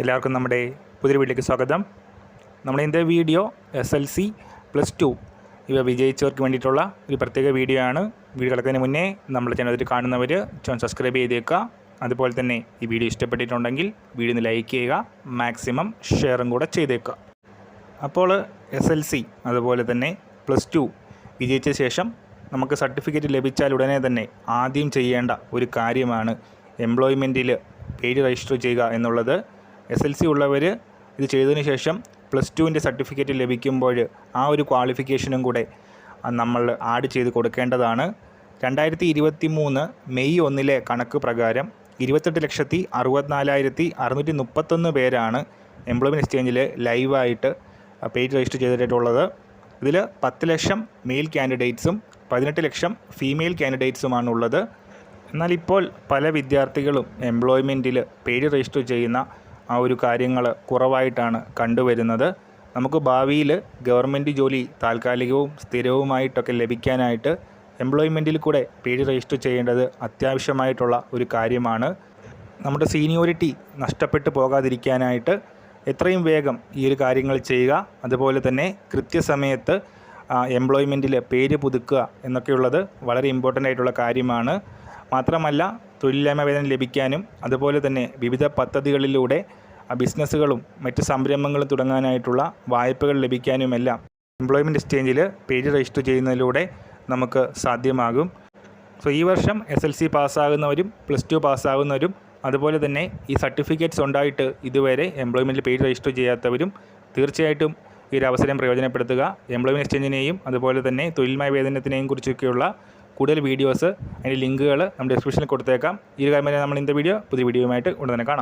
എല്ലാവർക്കും നമ്മുടെ പുതിയ വീട്ടിലേക്ക് സ്വാഗതം. നമ്മുടെ ഇന്നത്തെ video S L C plus two ഇവ വിജയിച്ചവർക്ക് വേണ്ടിയിട്ടുള്ള ഒരു പ്രത്യേക വീഡിയോ ആണ്. വീഡിയോ കിടക്കുന്നതിന് മുന്നേ നമ്മുടെ ചാനൽ കാണുന്നവർ ചാനൽ സബ്സ്ക്രൈബ് ചെയ്തേക്കുക. അതുപോലെ തന്നെ ഈ വീഡിയോ ഇഷ്ടപ്പെട്ടിട്ടുണ്ടെങ്കിൽ വീഡിയോ ഒന്ന് ലൈക്ക് ചെയ്യുക മാക്സിമം ഷെയറും കൂടെ ചെയ്തേക്കുക. അപ്പോൾ എസ് എൽ സി അതുപോലെ തന്നെ പ്ലസ് ടു വിജയിച്ച ശേഷം നമുക്ക് സർട്ടിഫിക്കറ്റ് ലഭിച്ചാൽ ഉടനെ തന്നെ ആദ്യം ചെയ്യേണ്ട ഒരു കാര്യമാണ് എംപ്ലോയ്മെന്റിൽ പേര് രജിസ്റ്റർ ചെയ്യുക എന്നുള്ളത്. എസ് എൽ സി ഉള്ളവർ ഇത് ചെയ്തതിന് ശേഷം പ്ലസ് ടുവിന്റെ സർട്ടിഫിക്കറ്റ് ലഭിക്കുമ്പോൾ ആ ഒരു ക്വാളിഫിക്കേഷനും കൂടെ നമ്മൾ ആഡ് ചെയ്ത് കൊടുക്കേണ്ടതാണ്. രണ്ടായിരത്തി ഇരുപത്തി മൂന്ന് മെയ് ഒന്നിലെ കണക്ക് പ്രകാരം ഇരുപത്തെട്ട് ലക്ഷത്തി അറുപത്തിനാലായിരത്തി അറുന്നൂറ്റി മുപ്പത്തൊന്ന് പേരാണ് എംപ്ലോയ്മെന്റ് എക്സ്ചേഞ്ചിൽ ലൈവായിട്ട് പേജ് രജിസ്റ്റർ ചെയ്തിട്ടുള്ളത്. ഇതിൽ പത്ത് ലക്ഷം മെയിൽ കാൻഡിഡേറ്റ്സും പതിനെട്ട് ലക്ഷം ഫീമെയിൽ കാൻഡിഡേറ്റ്സുമാണ് ഉള്ളത് എന്നാൽ ഇപ്പോൾ പല വിദ്യാർത്ഥികളും എംപ്ലോയ്മെന്റിൽ പേര് രജിസ്റ്റർ ചെയ്യുന്ന ആ ഒരു കാര്യങ്ങൾ കുറവായിട്ടാണ് കണ്ടുവരുന്നത്. നമുക്ക് ഭാവിയിൽ ഗവൺമെന്റ് ജോലി താൽക്കാലികവും സ്ഥിരവുമായിട്ടൊക്കെ ലഭിക്കാനായിട്ട് എംപ്ലോയ്മെന്റിൽ കൂടെ പേര് രജിസ്റ്റർ ചെയ്യേണ്ടത് അത്യാവശ്യമായിട്ടുള്ള ഒരു കാര്യമാണ്. നമ്മുടെ സീനിയോറിറ്റി നഷ്ടപ്പെട്ടു പോകാതിരിക്കാനായിട്ട് എത്രയും വേഗം ഈ ഒരു കാര്യങ്ങൾ ചെയ്യുക. അതുപോലെ തന്നെ കൃത്യസമയത്ത് എംപ്ലോയ്മെന്റിൽ പേര് പുതുക്കുക എന്നൊക്കെയുള്ളത് വളരെ ഇമ്പോർട്ടന്റ് ആയിട്ടുള്ള കാര്യമാണ്. മാത്രമല്ല തൊഴിലില്ലായ്മ വേതനം ലഭിക്കാനും അതുപോലെ തന്നെ വിവിധ പദ്ധതികളിലൂടെ ബിസിനസ്സുകളും മറ്റ് സംരംഭങ്ങളും തുടങ്ങാനായിട്ടുള്ള വായ്പകൾ ലഭിക്കാനുമെല്ലാം എംപ്ലോയ്മെന്റ് എക്സ്ചേഞ്ചിൽ പേര് രജിസ്റ്റർ ചെയ്യുന്നതിലൂടെ നമുക്ക് സാധ്യമാകും. സോ ഈ വർഷം എസ് എൽ സി പാസ്സാകുന്നവരും പ്ലസ് ടു പാസ്സാകുന്നവരും അതുപോലെ തന്നെ ഈ സർട്ടിഫിക്കറ്റ്സ് ഉണ്ടായിട്ട് ഇതുവരെ എംപ്ലോയ്മെന്റിൽ പേര് രജിസ്റ്റർ ചെയ്യാത്തവരും തീർച്ചയായിട്ടും ഈ ഒരു അവസരം പ്രയോജനപ്പെടുത്തുക. എംപ്ലോയ്മെന്റ് എക്സ്ചേഞ്ചിനെയും അതുപോലെ തന്നെ തൊഴിൽമായ വേതനത്തിനെയും കുറിച്ചൊക്കെയുള്ള കൂടുതൽ വീഡിയോസ് അതിന്റെ ലിങ്കുകൾ നമ്മുടെ ഡിസ്ക്രിപ്ഷനിൽ കൊടുത്തേക്കാം. ഈ ഒരു കാര്യം നമ്മൾ ഇന്നത്തെ വീഡിയോ പുതിയ വീഡിയോയുമായിട്ട് ഉടൻ തന്നെ കാണാം.